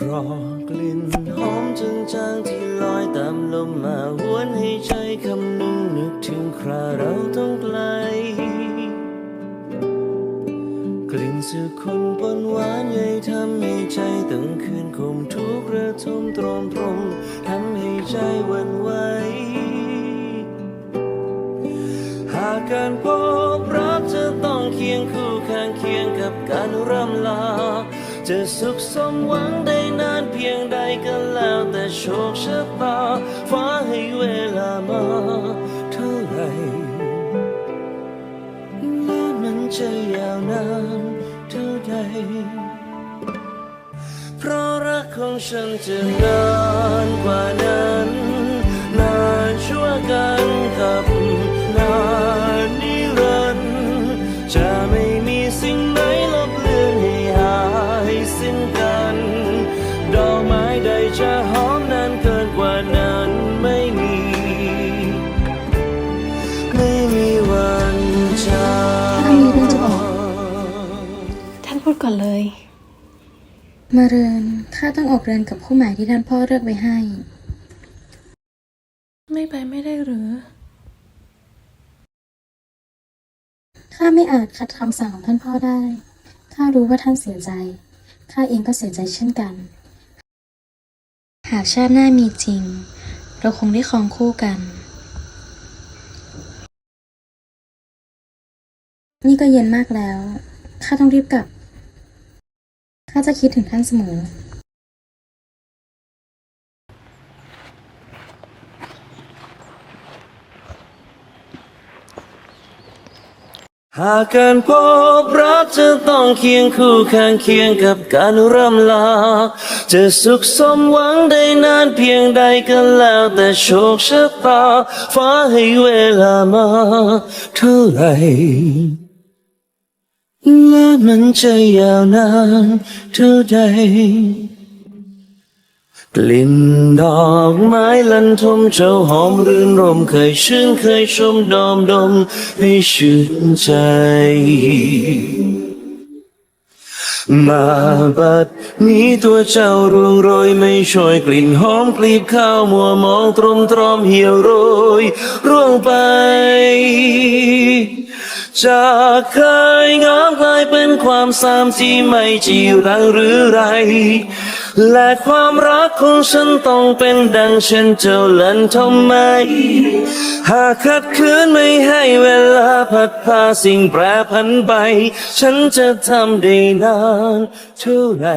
อกลิ่นหอมจางๆที่ลอยตามลมมาหวนให้ใจคำนึงนึกถึงคราเราต้องไกล กลิ่นสุขคนปนหวานใหญ่ทำให้ใจตั้งคืนคมทุกข์ระทมตรมตรมทำให้ใจวันไหวหากการพบรักจะต้องเคียงคู่ข้างเคียงกับการร่ำลา จะสุขสมหวังได้นานเพียงใดก็แล้วแต่โชคชะตาฟ้าให้เวลามาเท่าไหร่และมันจะยาวนานเท่าใด เพราะรักของฉันจะนานกว่านั้น นานชั่วกันกั ก่อนเลย มาเรือนข้าต้องออกเรือนกับคู่หมายที่ท่านพ่อเลือกไว้ให้ ไม่ไปไม่ได้หรือ ข้าไม่อาจขัดคำสั่งของท่านพ่อได้ ข้ารู้ว่าท่านเสียใจ ข้าเองก็เสียใจเช่นกัน หากชาติหน้ามีจริง เราคงได้ครองคู่กัน นี่ก็เย็นมากแล้ว ข้าต้องรีบกลับ ข้าจะคิดถึงท่านเสมอ หากการพบรักจะต้องเคียงคู่ข้างเคียงกับการร่ำลา จะสุขสมหวังได้นานเพียงใดก็แล้วแต่โชคชะตา ฟ้าให้เวลามาเท่าไหร่ และมันจะยาวนานเท่าใดกลิ่นดอกไม้ลันทมเจ้าหอมรื่นรมเคยชื่นเคยชมดอมดมให้ชื่นใจ มาบัดนี้ตัวเจ้าร่วงโรยไม่ช่วยกลิ่นหอมกลีบข้าวมัวมองตรมตรอมเหี่ยวโรยร่วงไป จากเคยงามกลายเป็นความสามที่ไม่จีรังหรือไร และความรักของฉันต้องเป็นดังเช่นเจ้าเล่นทำไม หากขัดขืนไม่ให้เวลาพัดพาสิ่งแปรผันไป ฉันจะทำได้นานเท่าไหร่